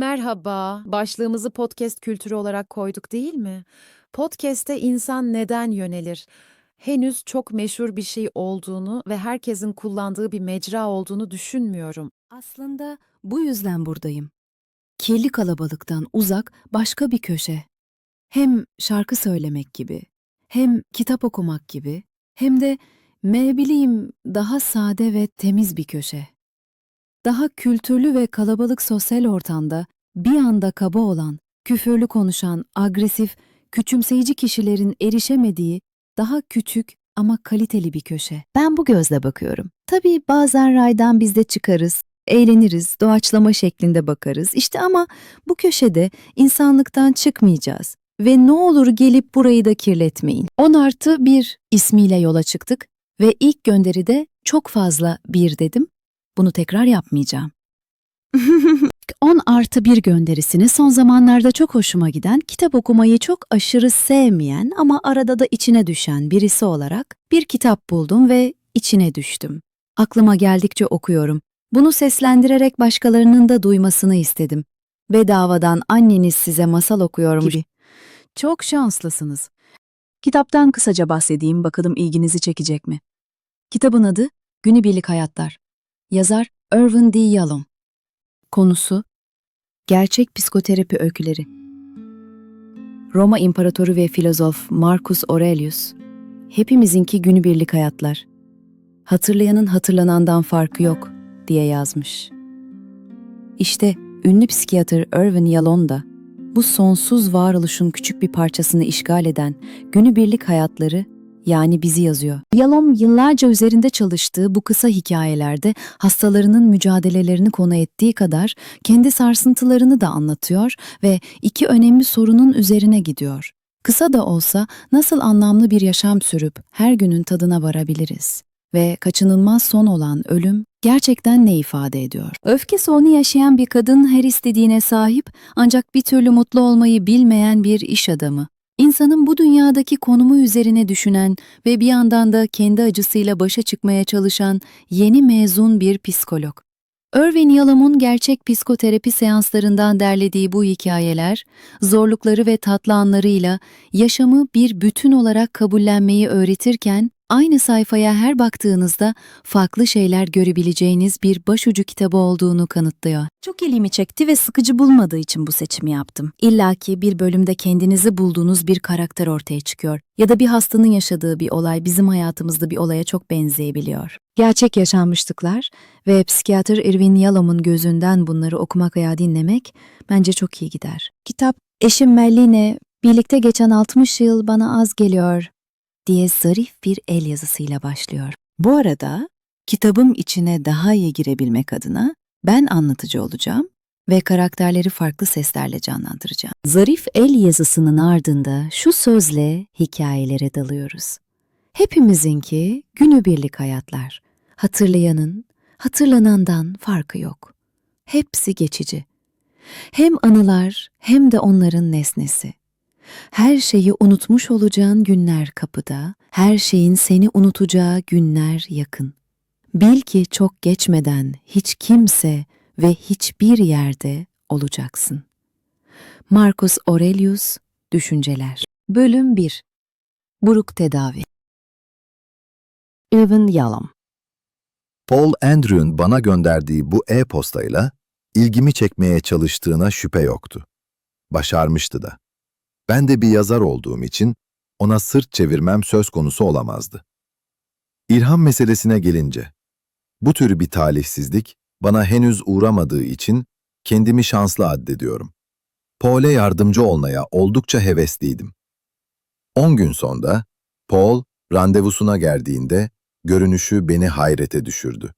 Merhaba, başlığımızı podcast kültürü olarak koyduk değil mi? Podcast'te insan neden yönelir? Henüz çok meşhur bir şey olduğunu ve herkesin kullandığı bir mecra olduğunu düşünmüyorum. Aslında bu yüzden buradayım. Kirli kalabalıktan uzak başka bir köşe. Hem şarkı söylemek gibi, hem kitap okumak gibi, hem de ne bileyim daha sade ve temiz bir köşe. Daha kültürlü ve kalabalık sosyal ortamda bir anda kaba olan, küfürlü konuşan, agresif, küçümseyici kişilerin erişemediği daha küçük ama kaliteli bir köşe. Ben bu gözle bakıyorum. Tabii bazen raydan biz de çıkarız, eğleniriz, doğaçlama şeklinde bakarız. İşte ama bu köşede insanlıktan çıkmayacağız. Ve ne olur gelip burayı da kirletmeyin. 10 artı 1 ismiyle yola çıktık ve ilk gönderide çok fazla bir dedim. Bunu tekrar yapmayacağım. 10 artı 1 gönderisini son zamanlarda çok hoşuma giden, kitap okumayı çok aşırı sevmeyen ama arada da içine düşen birisi olarak bir kitap buldum ve içine düştüm. Aklıma geldikçe okuyorum. Bunu seslendirerek başkalarının da duymasını istedim. Bedavadan anneniz size masal okuyorum gibi. Çok şanslısınız. Kitaptan kısaca bahsedeyim bakalım ilginizi çekecek mi? Kitabın adı Günübirlik Hayatlar. Yazar Irvin D. Yalom. Konusu Gerçek Psikoterapi Öyküleri. Roma İmparatoru ve filozof Marcus Aurelius, hepimizinki günübirlik hayatlar. Hatırlayanın hatırlanandan farkı yok diye yazmış. İşte ünlü psikiyatr Irvin Yalom da bu sonsuz varoluşun küçük bir parçasını işgal eden günübirlik hayatları yani bizi yazıyor. Yalom yıllarca üzerinde çalıştığı bu kısa hikayelerde hastalarının mücadelelerini konu ettiği kadar kendi sarsıntılarını da anlatıyor ve iki önemli sorunun üzerine gidiyor. Kısa da olsa nasıl anlamlı bir yaşam sürüp her günün tadına varabiliriz? Ve kaçınılmaz son olan ölüm gerçekten ne ifade ediyor? Öfke sorunu yaşayan bir kadın her istediğine sahip ancak bir türlü mutlu olmayı bilmeyen bir iş adamı. İnsanın bu dünyadaki konumu üzerine düşünen ve bir yandan da kendi acısıyla başa çıkmaya çalışan yeni mezun bir psikolog. Irvin Yalom'un gerçek psikoterapi seanslarından derlediği bu hikayeler, zorlukları ve tatlı anlarıyla yaşamı bir bütün olarak kabullenmeyi öğretirken, aynı sayfaya her baktığınızda farklı şeyler görebileceğiniz bir başucu kitabı olduğunu kanıtlıyor. Çok ilgimi çekti ve sıkıcı bulmadığı için bu seçimi yaptım. İlla ki bir bölümde kendinizi bulduğunuz bir karakter ortaya çıkıyor ya da bir hastanın yaşadığı bir olay bizim hayatımızda bir olaya çok benzeyebiliyor. Gerçek yaşanmışlıklar ve psikiyatr Irvin Yalom'un gözünden bunları okumak veya dinlemek bence çok iyi gider. Kitap Eşim Melline birlikte geçen 60 yıl bana az geliyor diye zarif bir el yazısıyla başlıyor. Bu arada kitabım içine daha iyi girebilmek adına ben anlatıcı olacağım ve karakterleri farklı seslerle canlandıracağım. Zarif el yazısının ardında şu sözle hikayelere dalıyoruz. Hepimizinki günübirlik hayatlar. Hatırlayanın, hatırlanandan farkı yok. Hepsi geçici. Hem anılar hem de onların nesnesi. Her şeyi unutmuş olacağın günler kapıda, her şeyin seni unutacağı günler yakın. Bil ki çok geçmeden hiç kimse ve hiçbir yerde olacaksın. Marcus Aurelius Düşünceler Bölüm 1 Buruk Tedavi Irvin Yalom Paul Andrew'un bana gönderdiği bu e-postayla ilgimi çekmeye çalıştığına şüphe yoktu. Başarmıştı da. Ben de bir yazar olduğum için ona sırt çevirmem söz konusu olamazdı. İlham meselesine gelince, bu tür bir talihsizlik bana henüz uğramadığı için kendimi şanslı addediyorum. Paul'e yardımcı olmaya oldukça hevesliydim. 10 gün sonra Paul randevusuna geldiğinde görünüşü beni hayrete düşürdü.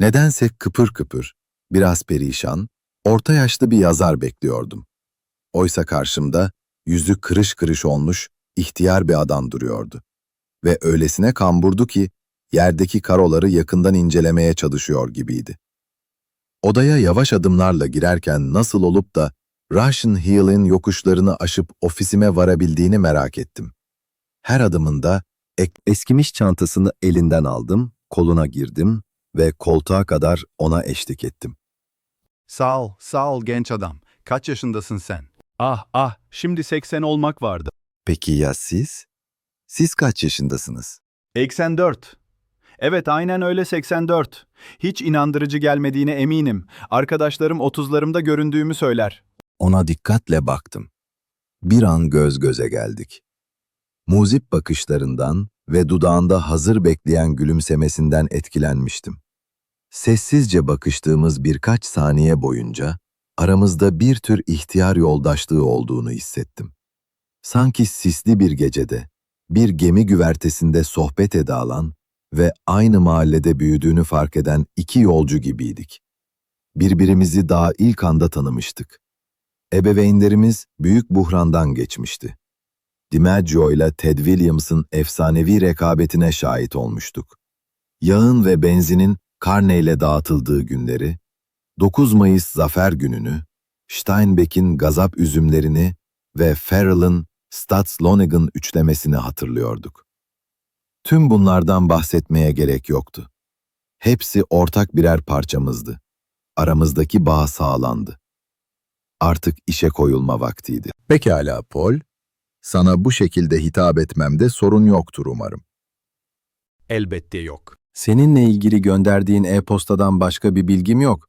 Nedense kıpır kıpır, biraz perişan, orta yaşlı bir yazar bekliyordum. Oysa karşımda yüzü kırış kırış olmuş, ihtiyar bir adam duruyordu. Ve öylesine kamburdu ki, yerdeki karoları yakından incelemeye çalışıyor gibiydi. Odaya yavaş adımlarla girerken nasıl olup da Russian Hill'in yokuşlarını aşıp ofisime varabildiğini merak ettim. Her adımında eskimiş çantasını elinden aldım, koluna girdim ve koltuğa kadar ona eşlik ettim. Sağ ol, sağ ol genç adam. Kaç yaşındasın sen? Ah ah, şimdi 80 olmak vardı. Peki ya siz? Siz kaç yaşındasınız? 84. Evet aynen öyle 84. Hiç inandırıcı gelmediğine eminim. Arkadaşlarım 30'larımda göründüğümü söyler. Ona dikkatle baktım. Bir an göz göze geldik. Muzip bakışlarından ve dudağında hazır bekleyen gülümsemesinden etkilenmiştim. Sessizce bakıştığımız birkaç saniye boyunca aramızda bir tür ihtiyar yoldaşlığı olduğunu hissettim. Sanki sisli bir gecede, bir gemi güvertesinde sohbet edalan ve aynı mahallede büyüdüğünü fark eden iki yolcu gibiydik. Birbirimizi daha ilk anda tanımıştık. Ebeveynlerimiz büyük buhrandan geçmişti. DiMaggio ile Ted Williams'ın efsanevi rekabetine şahit olmuştuk. Yağın ve benzinin karneyle dağıtıldığı günleri, 9 Mayıs Zafer Günü'nü, Steinbeck'in gazap üzümlerini ve Farrell'ın Stats-Lonegan üçlemesini hatırlıyorduk. Tüm bunlardan bahsetmeye gerek yoktu. Hepsi ortak birer parçamızdı. Aramızdaki bağ sağlandı. Artık işe koyulma vaktiydi. Pekala Paul. Sana bu şekilde hitap etmemde sorun yoktur umarım. Elbette yok. Seninle ilgili gönderdiğin e-postadan başka bir bilgim yok.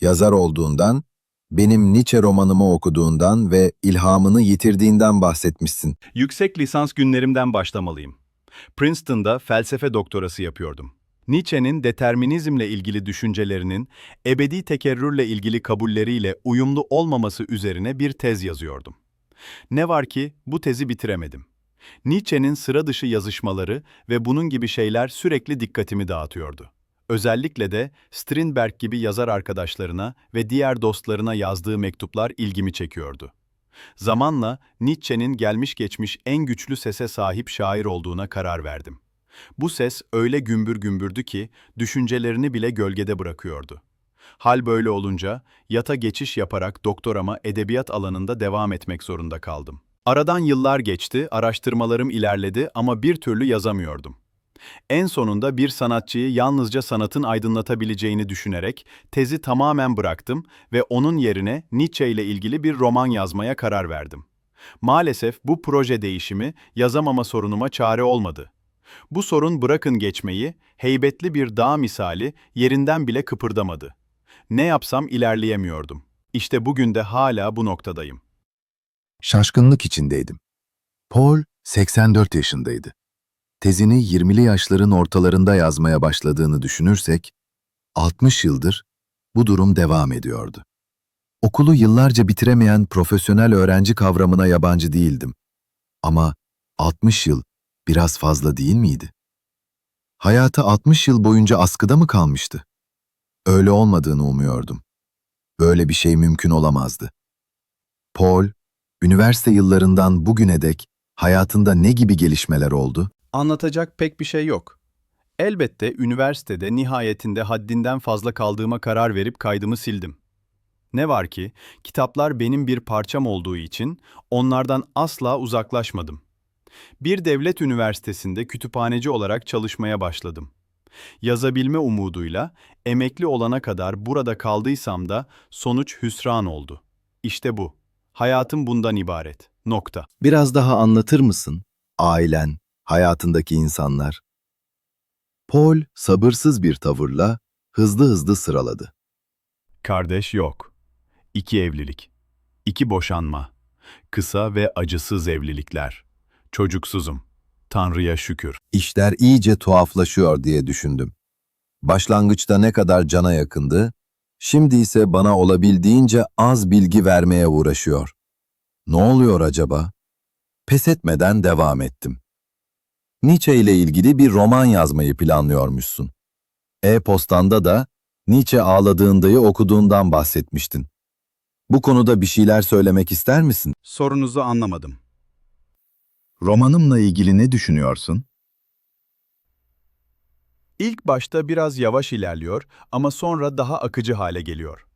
Yazar olduğundan, benim Nietzsche romanımı okuduğundan ve ilhamını yitirdiğinden bahsetmişsin. Yüksek lisans günlerimden başlamalıyım. Princeton'da felsefe doktorası yapıyordum. Nietzsche'nin determinizmle ilgili düşüncelerinin ebedi tekerrürle ilgili kabulleriyle uyumlu olmaması üzerine bir tez yazıyordum. Ne var ki bu tezi bitiremedim. Nietzsche'nin sıra dışı yazışmaları ve bunun gibi şeyler sürekli dikkatimi dağıtıyordu. Özellikle de Strindberg gibi yazar arkadaşlarına ve diğer dostlarına yazdığı mektuplar ilgimi çekiyordu. Zamanla Nietzsche'nin gelmiş geçmiş en güçlü sese sahip şair olduğuna karar verdim. Bu ses öyle gümbür gümbürdü ki düşüncelerini bile gölgede bırakıyordu. Hal böyle olunca yata geçiş yaparak doktorama edebiyat alanında devam etmek zorunda kaldım. Aradan yıllar geçti, araştırmalarım ilerledi ama bir türlü yazamıyordum. En sonunda bir sanatçıyı yalnızca sanatın aydınlatabileceğini düşünerek tezi tamamen bıraktım ve onun yerine Nietzsche ile ilgili bir roman yazmaya karar verdim. Maalesef bu proje değişimi yazamama sorunuma çare olmadı. Bu sorun bırakın geçmeyi, heybetli bir dağ misali yerinden bile kıpırdamadı. Ne yapsam ilerleyemiyordum. İşte bugün de hala bu noktadayım. Şaşkınlık içindeydim. Paul 84 yaşındaydı. Tezini 20'li yaşların ortalarında yazmaya başladığını düşünürsek, 60 yıldır bu durum devam ediyordu. Okulu yıllarca bitiremeyen profesyonel öğrenci kavramına yabancı değildim. Ama 60 yıl biraz fazla değil miydi? Hayatı 60 yıl boyunca askıda mı kalmıştı? Öyle olmadığını umuyordum. Böyle bir şey mümkün olamazdı. Paul, üniversite yıllarından bugüne dek hayatında ne gibi gelişmeler oldu? Anlatacak pek bir şey yok. Elbette üniversitede nihayetinde haddinden fazla kaldığıma karar verip kaydımı sildim. Ne var ki kitaplar benim bir parçam olduğu için onlardan asla uzaklaşmadım. Bir devlet üniversitesinde kütüphaneci olarak çalışmaya başladım. Yazabilme umuduyla emekli olana kadar burada kaldıysam da sonuç hüsran oldu. İşte bu. Hayatım bundan ibaret. Nokta. Biraz daha anlatır mısın? Ailen, hayatındaki insanlar. Paul sabırsız bir tavırla hızlı hızlı sıraladı. Kardeş yok. İki evlilik. İki boşanma. Kısa ve acısız evlilikler. Çocuksuzum. Tanrı'ya şükür. İşler iyice tuhaflaşıyor diye düşündüm. Başlangıçta ne kadar cana yakındı, şimdi ise bana olabildiğince az bilgi vermeye uğraşıyor. Ne oluyor acaba? Pes etmeden devam ettim. Nietzsche ile ilgili bir roman yazmayı planlıyormuşsun. E-postanda da Nietzsche ağladığındayı okuduğundan bahsetmiştin. Bu konuda bir şeyler söylemek ister misin? Sorunuzu anlamadım. Romanımla ilgili ne düşünüyorsun? İlk başta biraz yavaş ilerliyor ama sonra daha akıcı hale geliyor.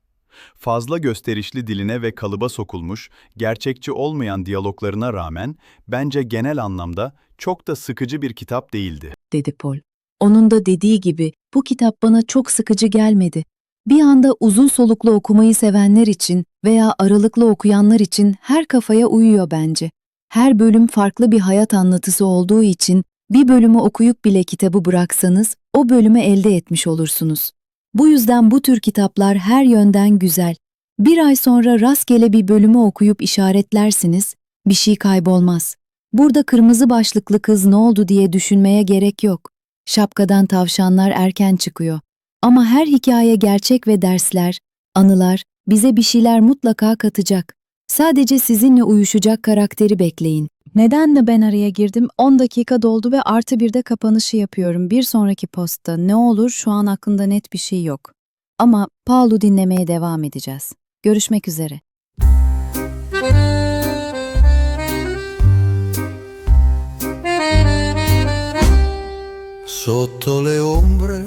Fazla gösterişli diline ve kalıba sokulmuş, gerçekçi olmayan diyaloglarına rağmen bence genel anlamda çok da sıkıcı bir kitap değildi. dedi Paul. Onun da dediği gibi bu kitap bana çok sıkıcı gelmedi. Bir anda uzun soluklu okumayı sevenler için veya aralıklı okuyanlar için her kafaya uyuyor bence. Her bölüm farklı bir hayat anlatısı olduğu için bir bölümü okuyup bile kitabı bıraksanız o bölümü elde etmiş olursunuz. Bu yüzden bu tür kitaplar her yönden güzel. Bir ay sonra rastgele bir bölümü okuyup işaretlersiniz, bir şey kaybolmaz. Burada kırmızı başlıklı kız ne oldu diye düşünmeye gerek yok. Şapkadan tavşanlar erken çıkıyor. Ama her hikaye gerçek ve dersler, anılar bize bir şeyler mutlaka katacak. Sadece sizinle uyuşacak karakteri bekleyin. Neden de ben araya girdim? 10 dakika doldu ve artı bir de kapanışı yapıyorum. Bir sonraki postta ne olur şu an aklımda net bir şey yok. Ama Paul'u dinlemeye devam edeceğiz. Görüşmek üzere. Sotto le ombre